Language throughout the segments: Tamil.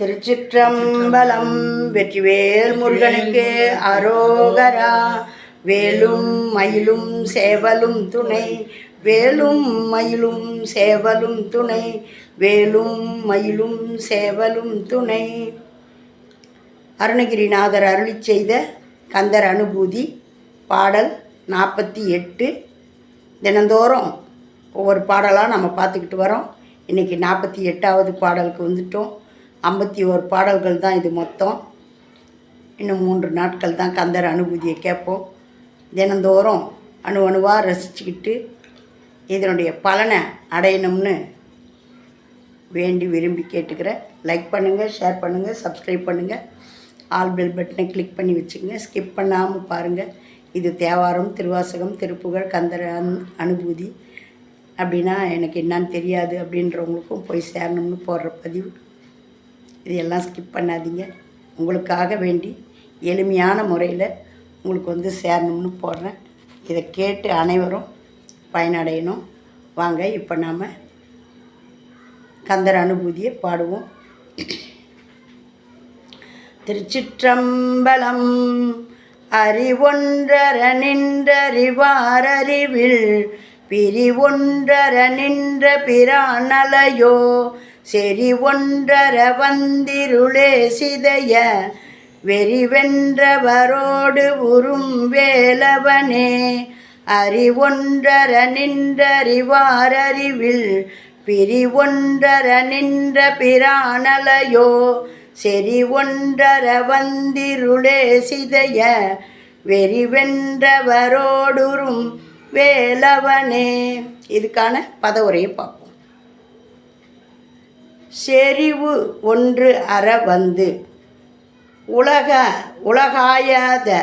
திருச்சிற்றம்பலம் வெற்றிவேல் முருகனுக்கு அரோகரா. வேலும் மயிலும் சேவலும் துணை. வேலும் மயிலும் சேவலும் துணை. வேலும் மயிலும் சேவலும் துணை. அருணகிரிநாதர் அருளி செய்த கந்தர் அனுபூதி பாடல் நாற்பத்தி எட்டு. தினந்தோறும் ஒவ்வொரு பாடலாக நம்ம பார்த்துக்கிட்டு வரோம். இன்றைக்கி நாற்பத்தி எட்டாவது பாடலுக்கு வந்துட்டோம். ஐம்பத்தி ஓரு பாடல்கள் தான் இது மொத்தம். இன்னும் மூன்று நாட்கள் தான் கந்தர் அனுபூதியை கேட்போம். தினந்தோறும் அணு அணுவாக ரசிச்சுக்கிட்டு இதனுடைய பலனை அடையணும்னு வேண்டி விரும்பி கேட்டுக்கிறேன். லைக் பண்ணுங்கள் ஷேர் பண்ணுங்கள் சப்ஸ்கிரைப் பண்ணுங்கள் ஆல் பெல் பட்டனை கிளிக் பண்ணி வச்சுக்கோங்க. ஸ்கிப் பண்ணாமல் பாருங்கள் இது தேவாரம் திருவாசகம் திருப்புகழ் கந்தர அனு அனுபூதி அப்படின்னா எனக்கு என்னன்னு தெரியாது அப்படின்றவங்களுக்கும் போய் சேரணும்னு போடுற பதிவு. இதையெல்லாம் ஸ்கிப் பண்ணாதீங்க. உங்களுக்காக வேண்டி எளிமையான முறையில் உங்களுக்கு வந்து சேரணும்னு போடுறேன். இதை கேட்டு அனைவரும் பயனடையணும். வாங்க இப்போ நாம் கந்தர் அனுபூதியை பாடுவோம். திருச்சிற்றம்பலம் அறிவொன்றர நின்றறிவாரறிவில் பிரிவொன்றர நின்ற பிரானலையோ செறி ஒன்றர வந்திருளே சிதைய வெறிவென்றவரோடு உறும் வேலவனே அறிவொன்றர நின்றறிவாரறிவில் பிரிவொன்றர நின்ற பிரானலையோ செறி ஒன்றர வந்திருளே சிதைய வெறிவென்றவரோடுறும் வேலவனே. இதுக்கான பதவுரையை பார்ப்போம். செறிவு ஒன்று அற வந்து. உலக உலகாயாத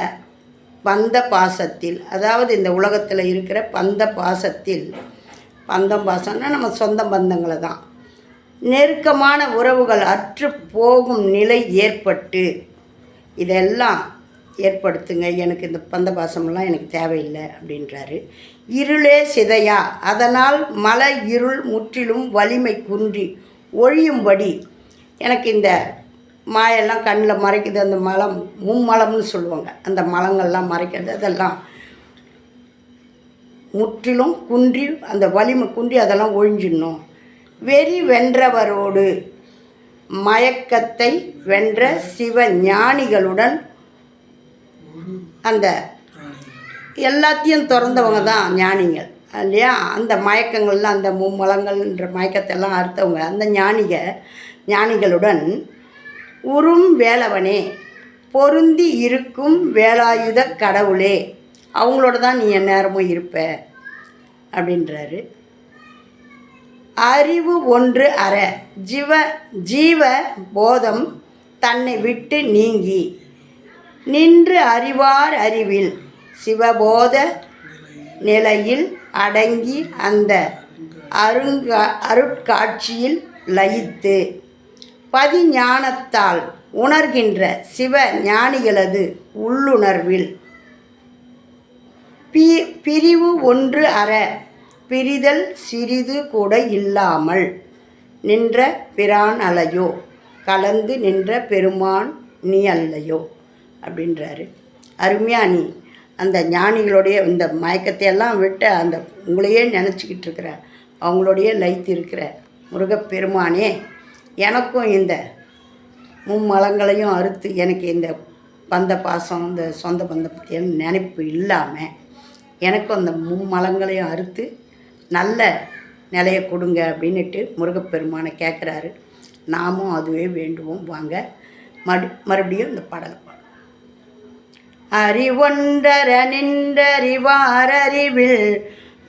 பந்த பாசத்தில் அதாவது இந்த உலகத்தில் இருக்கிற பந்த பாசத்தில் பந்தம் பாசம்னா நம்ம சொந்த பந்தங்களை தான். நெருக்கமான உறவுகள் அற்று போகும் நிலை ஏற்பட்டு இதெல்லாம் ஏற்படுத்துங்க எனக்கு இந்த பந்த பாசமெல்லாம் எனக்கு தேவையில்லை அப்படின்றாரு. இருளே சிதையா அதனால் மலை இருள் முற்றிலும் வலிமை குன்றி ஒழியும்படி. எனக்கு இந்த மாயெல்லாம் கண்ணில் மறைக்குது அந்த மலம் மும்மலம்னு சொல்லுவாங்க அந்த மலங்கள்லாம் மறைக்கிறது அதெல்லாம் முற்றிலும் குன்றி அந்த வலிமை குன்றி அதெல்லாம் ஒழிஞ்சிடணும். வெறி வென்றவரோடு மயக்கத்தை வென்ற சிவ ஞானிகளுடன் அந்த எல்லாத்தையும் திறந்தவங்க தான் ஞானிகள். இல்லையா? அந்த மயக்கங்கள்லாம் அந்த மும்மலங்கள்ன்ற மயக்கத்தெல்லாம் அறுத்தவங்க. அந்த ஞானிக ஞானிகளுடன் உறும் வேலவனே பொருந்தி இருக்கும் வேலாயுத கடவுளே அவங்களோட தான் நீ எந்நேரமும் இருப்ப அப்படின்றாரு. அறிவு ஒன்று அற ஜீவ ஜீவ போதம் தன்னை விட்டு நீங்கி நின்று அறிவார் அறிவில் சிவபோத நிலையில் அடங்கி அந்த அருங்கா அருட்காட்சியில் லயித்து பதிஞானத்தால் உணர்கின்ற சிவ ஞானிகளது உள்ளுணர்வில் பி பிரிவு ஒன்று அற பிரிதல் சிறிது கூட இல்லாமல் நின்ற பிரான் அலையோ கலந்து நின்ற பெருமான் நீ அல்லையோ. அப்படின்றாரு. அருமையா நீ அந்த ஞானிகளுடைய இந்த மயக்கத்தையெல்லாம் விட்டு அந்த உங்களையே நினச்சிக்கிட்டு இருக்கிற அவங்களுடைய லைத்து இருக்கிற முருகப்பெருமானே எனக்கும் இந்த மும்மலங்களையும் அறுத்து எனக்கு இந்த பந்த பாசம் இந்த சொந்த பந்த பற்றியான நினைப்பு இல்லாமல் எனக்கும் அந்த மும்மலங்களையும் அறுத்து நல்ல நிலையை கொடுங்க அப்படின்னுட்டு முருகப்பெருமானை கேட்குறாரு நாமும் அதுவே வேண்டுவோம். வாங்க. மறு மறுபடியும் இந்த பாடலை பாடுவோம் அறிவொன்றர நின்றறிவாரறிவில்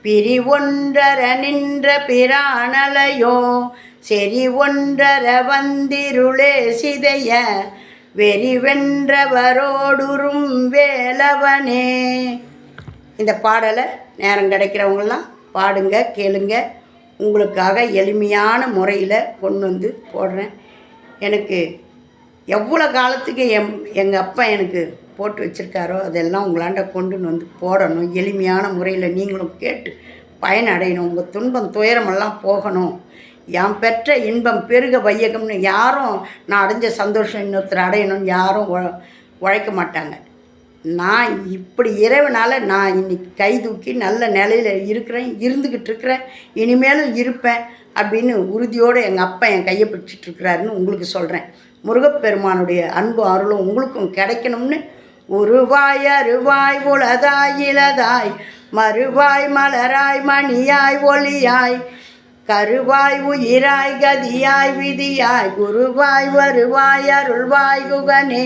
பிரிவொன்றர நின்ற பிராணலையோ செறி ஒன்றர வந்திருளே சிதைய வெறிவென்றவரோடுறும் வேலவனே. இந்த பாடலை நேரம் கிடைக்கிறவங்களாம் பாடுங்க கேளுங்க. உங்களுக்காக எளிமையான முறையில் கொண்டு வந்து போடுறேன். எனக்கு எவ்வளோ காலத்துக்கு எம் எங்கள் அப்பா எனக்கு போட்டு வச்சுருக்காரோ அதெல்லாம் உங்களாண்ட கொண்டு வந்து போடணும். எளிமையான முறையில் நீங்களும் கேட்டு பயனடையணும். உங்கள் துன்பம் துயரமெல்லாம் போகணும். என் பெற்ற இன்பம் பெருக வையகம்னு யாரும் நான் அடைஞ்ச சந்தோஷம் இன்னொருத்தர் அடையணும்னு யாரும் உழ- உழைக்க மாட்டாங்க. நான் இப்படி இறைவனால் நான் இன்னைக்கு கை தூக்கி நல்ல நிலையில் இருக்கிறேன் இருந்துக்கிட்டு இருக்கிறேன் இனிமேலும் இருப்பேன் அப்படின்னு உறுதியோடு எங்கள் அப்பா என் கையை பிடிச்சிட்ருக்கிறாருன்னு உங்களுக்கு சொல்கிறேன் முருகப்பெருமானுடைய அன்பு அருளும் உங்களுக்கும் கிடைக்கணும்னு உருவாய் அருவாய் உலதாய் இலதாய் மறுவாய் மலராய் மணியாய் ஒளியாய் கருவாய் உயிராய் கதியாய் விதியாய் குருவாய் வருவாய் அருள்வாய் குகனே